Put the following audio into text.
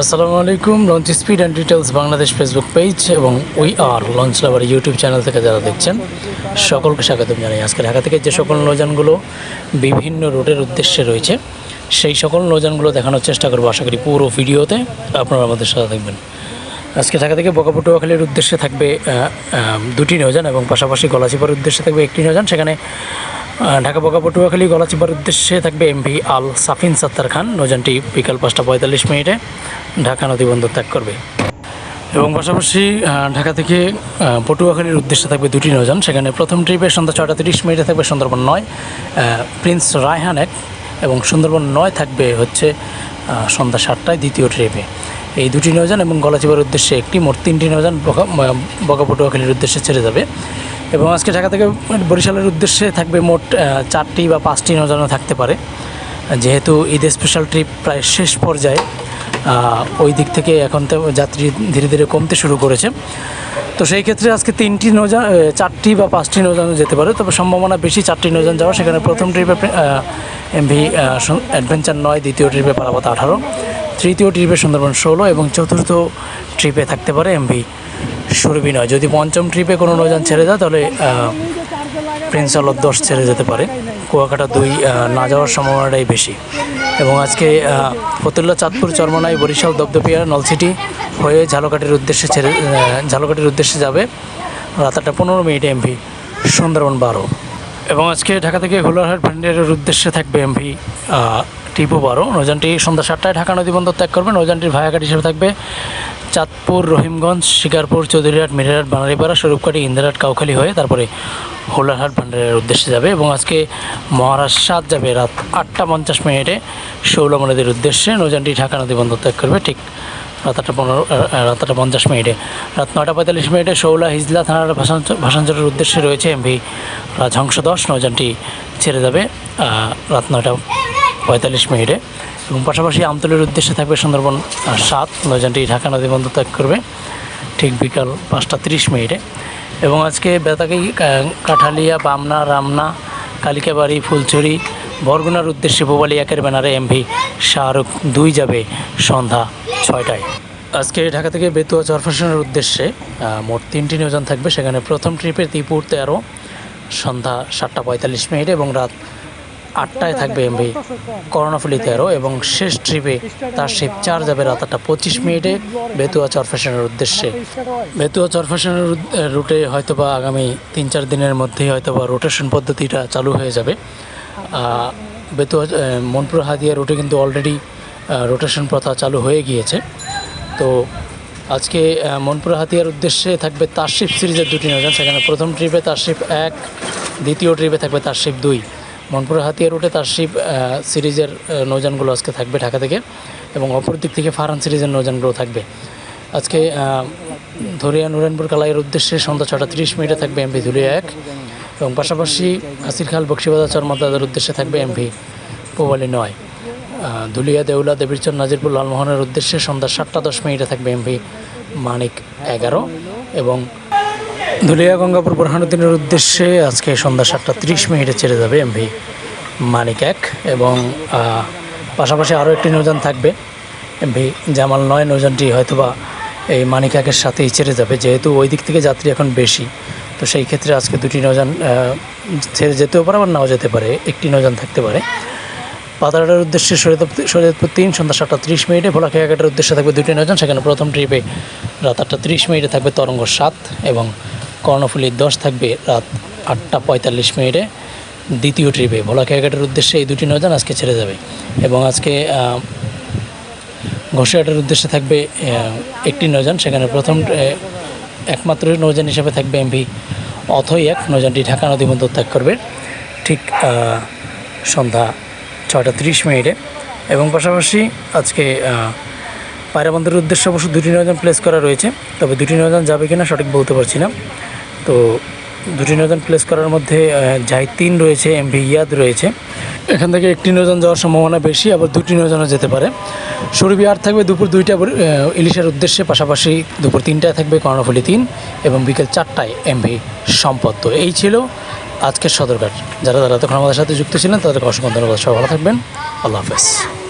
আসসালামু আলাইকুম launch speed and details Bangladesh Facebook page এবং we are launch lover YouTube channel থেকে যারা দেখছেন, সকলকে স্বাগতম জানাই। আজকে ঢাকা থেকে যে সকল নৌযানগুলো বিভিন্ন রুটের উদ্দেশ্যে রয়েছে, সেই সকল নৌযানগুলো দেখানোর চেষ্টা করব। আশা করি পুরো ভিডিওতে আপনারা আমাদের সাথে থাকবেন। আজকে ঢাকা থেকে বকাপটুয়াখালীর উদ্দেশ্যে থাকবে দুটি নৌযান এবং পাশাপাশি গলাচিপার উদ্দেশ্যে থাকবে একটি নৌযান। সেখানে ঢাকা বকা পটুয়াখালী গলাচিপার উদ্দেশ্যে থাকবে এমভি আল সাফিন সাত্তার খান। নৌযানটি বিকাল পাঁচটা পঁয়তাল্লিশ মিনিটে ঢাকা নদী বন্দর ত্যাগ করবে। এবং পাশাপাশি ঢাকা থেকে পটুয়াখালীর উদ্দেশ্যে থাকবে দুটি নৌযান। সেখানে প্রথম ট্রিপে সন্ধ্যা ছয়টা তিরিশ মিনিটে থাকবে সুন্দরবন নয় প্রিন্স রায়হান এক, এবং সুন্দরবন নয় থাকবে হচ্ছে সন্ধ্যা সাতটায় দ্বিতীয় ট্রিপে। এই দুটি নৌযান এবং গলাচিপার উদ্দেশ্যে একটি, মোট তিনটি নৌযান বকা পটুয়াখালীর উদ্দেশ্যে ছেড়ে যাবে। এবং আজকে ঢাকা থেকে বরিশালের উদ্দেশ্যে থাকবে মোট চারটি বা পাঁচটি নৌযানও থাকতে পারে। যেহেতু ঈদের স্পেশাল ট্রিপ প্রায় শেষ পর্যায়ে ওই দিক থেকে এখন তো যাত্রী ধীরে ধীরে কমতে শুরু করেছে। তো সেই ক্ষেত্রে আজকে তিনটি নৌযান চারটি বা পাঁচটি নৌযানও যেতে পারে। তবে সম্ভাবনা বেশি চারটি নৌযান যাওয়া সেখানে প্রথম ট্রিপে এমভি অ্যাডভেঞ্চার নয়, দ্বিতীয় ট্রিপে পারাপাত আঠারো, তৃতীয় ট্রিপে সুন্দরবন ষোলো এবং চতুর্থ ট্রিপে থাকতে পারে এমভি সুরভি নয়। যদি পঞ্চম ট্রিপে কোনো নৌযান ছেড়ে যায় তাহলে প্রিন্স দশ ছেড়ে যেতে পারে। কুয়াকাটা দুই না যাওয়ার সম্ভাবনাটাই বেশি। এবং আজকে ফতুল্লা চাঁদপুর চরমনাই বরিশাল দপদপিয়া নলসিটি হয়ে ঝালকাঠির উদ্দেশ্যে ছেড়ে আহ, ঝালকাঠির উদ্দেশ্যে যাবে রাত আটটা পনেরো মিনিটে এমভি সুন্দরবন বারো। এবং আজকে ঢাকা থেকে হোলারহাট ব্যান্ডের উদ্দেশ্যে থাকবে এমভি টিপু বারো। নৌযানটি সন্ধ্যা সাতটায় ঢাকা নদী বন্দর ত্যাগ করবে। নৌযানটির ভায়াঘাট হিসেবে থাকবে চাঁদপুর রহিমগঞ্জ শিকারপুর চৌধুরীহাট মিরাহাট বানারীপাড়া স্বরূপকাঠি ইন্দিরাট কাউখালী হয়ে তারপরে হোলারহাট ভান্ডারের উদ্দেশ্যে যাবে এবং আজকে মহারাষ্ট্র সাত যাবে রাত আটটা পঞ্চাশ মিনিটে শৌলমা নদীর উদ্দেশ্যে নৌযানটি ঢাকা নদী বন্দর ত্যাগ করবে ঠিক রাত আটটা পনেরো রাত আটটা পঞ্চাশ মিনিটে। রাত নটা পঁয়তাল্লিশ মিনিটে শৌলা হিজলা থানার ভাষাঞ্চ- ভাষাঞ্চলের উদ্দেশ্যে রয়েছে এমভি রাজহংস দশ নৌযানটি ছেড়ে যাবে রাত নয়টা পঁয়তাল্লিশ মিনিটে। এবং পাশাপাশি আমতলের উদ্দেশ্যে থাকবে সুন্দরবন সাত। নৌযানটি ঢাকা নদী বন্দর ত্যাগ করবে ঠিক বিকাল পাঁচটা তিরিশ মিনিটে। এবং আজকে বেতাকি কাঠালিয়া, বামনা, রামনা, কালিকাবাড়ি, ফুলছড়ি, বরগুনার উদ্দেশ্যে পোবালি একের ব্যানারে এমভি, শাহরুখ দুই যাবে সন্ধ্যা ছয়টায়। আজকে ঢাকা থেকে বেতুয়া চরফেশনের উদ্দেশ্যে মোট তিনটি নিয়োজন থাকবে। সেখানে প্রথম ট্রিপে ত্রিপুর তেরো, সন্ধ্যা সাতটা পঁয়তাল্লিশ মিনিট এবং রাত আটটায় থাকবে এমভি করোনাফুলি তেরো এবং শেষ ট্রিপে তার শিপ চার যাবে রাত আটটা পঁচিশ মিনিটে বেতুয়া চরফেশনের উদ্দেশ্যে। বেতুয়া চরফেশনের রুট- হয়তোবা আগামী তিন চার দিনের মধ্যেই হয়তোবা রোটেশন পদ্ধতিটা চালু হয়ে যাবে। বেতুয়া মনপুর হাতিয়া রুটে কিন্তু অলরেডি রোটেশন প্রথা চালু হয়ে গিয়েছে। তো আজকে মনপুর হাতিয়ার উদ্দেশ্যে থাকবে তারশিপ সিরিজের দুটি নৌযান সেখানে প্রথম ট্রিপে তারশিপ এক, দ্বিতীয় ট্রিপে থাকবে তারশিপ দুই। মনপুর হাতিয়া রুটে তারশিপ আহ, সিরিজের আহ, নৌযানগুলো আজকে থাকবে ঢাকা থেকে এবং অপর দিক থেকে ফারান সিরিজের নৌযানগুলো থাকবে। আজকে ধরিয়া নুরেনপুর কালাইয়ের উদ্দেশ্যে সন্ধ্যা ছটা তিরিশ মিনিটে থাকবে এমভি ধুলিয়া এক এবং পাশাপাশি আসির খাল বক্সিবাজার চরমাদাদের উদ্দেশ্যে থাকবে এমভি পোবালি নয়। ধুলিয়া দেউলা দেবীরচর নাজিরপুর লালমোহনের উদ্দেশ্যে সন্ধ্যা সাতটা দশ মিনিটে থাকবে এমভি মানিক এগারো এবং ধুলিয়া গঙ্গাপুর বোরহানুদ্দিনের উদ্দেশ্যে আজকে সন্ধ্যা সাতটা তিরিশ মিনিটে ছেড়ে যাবে এমভি মানিক এক এবং পাশাপাশি আরও একটি নৌযান থাকবে এমভি জামাল নয়। নৌযানটি হয়তোবা এই মানিক একের সাথেই ছেড়ে যাবে, যেহেতু ওই দিক থেকে যাত্রী এখন বেশি। তো সেই ক্ষেত্রে আজকে দুটি নৌযান ছেড়ে যেতেও পারে আবার নাও যেতে পারে, একটি নৌযান থাকতে পারে। পাতারাটার উদ্দেশ্যে শরীয়তপুর তিন, সন্ধ্যা সাতটা তিরিশ মিনিটে ভোলাখিয়াঘাটের উদ্দেশ্যে থাকবে দুটি নৌযান, সেখানে প্রথম ট্রিপে রাত আটটা তিরিশ মিনিটে থাকবে তরঙ্গ সাত এবং কর্ণফুলির দশ থাকবে রাত আটটা পঁয়তাল্লিশ মিনিটে দ্বিতীয় ট্রিপে। ভোলা ভোলাখিয়াঘাটের উদ্দেশ্যে এই দুটি নৌযান আজকে ছেড়ে যাবে এবং আজকে ঘোষিয়াটের উদ্দেশ্যে থাকবে একটি নৌযান সেখানে প্রথম একমাত্র নৌযান হিসেবে থাকবে এমভি অথই এক নৌযানটি ঢাকা নদী বন্দর ত্যাগ করবে ঠিক সন্ধ্যা ছয়টা তিরিশ মিনিটে। এবং পাশাপাশি আজকে আহ, পায়রা বন্দরের উদ্দেশ্যে অবশ্য দুটি নৌযান প্লেস করা রয়েছে। তবে দুটি নৌযান যাবে কিনা সঠিক বলতে পারছি না। তো দুটি নৌযান প্লেস করার মধ্যে আহ, জাহিদ তিন রয়েছে এমভি ইয়াদ রয়েছে। এখান থেকে একটি নৌযান যাওয়ার সম্ভাবনা বেশি আবার দুটি নৌযানও যেতে পারে। সুরভি আর থাকবে দুপুর দুইটা ইলিশের উদ্দেশ্যে পাশাপাশি দুপুর তিনটায় থাকবে কর্ণফুলি তিন এবং বিকেল চারটায় এমভি সম্পদ। তো এই ছিল আজকের সদরঘাট। যারা যারা তখন আমাদের সাথে যুক্ত ছিলেন তাদেরকে অসংখ্য ধন্যবাদ। সবাই ভালো থাকবেন। আল্লাহ হাফেজ।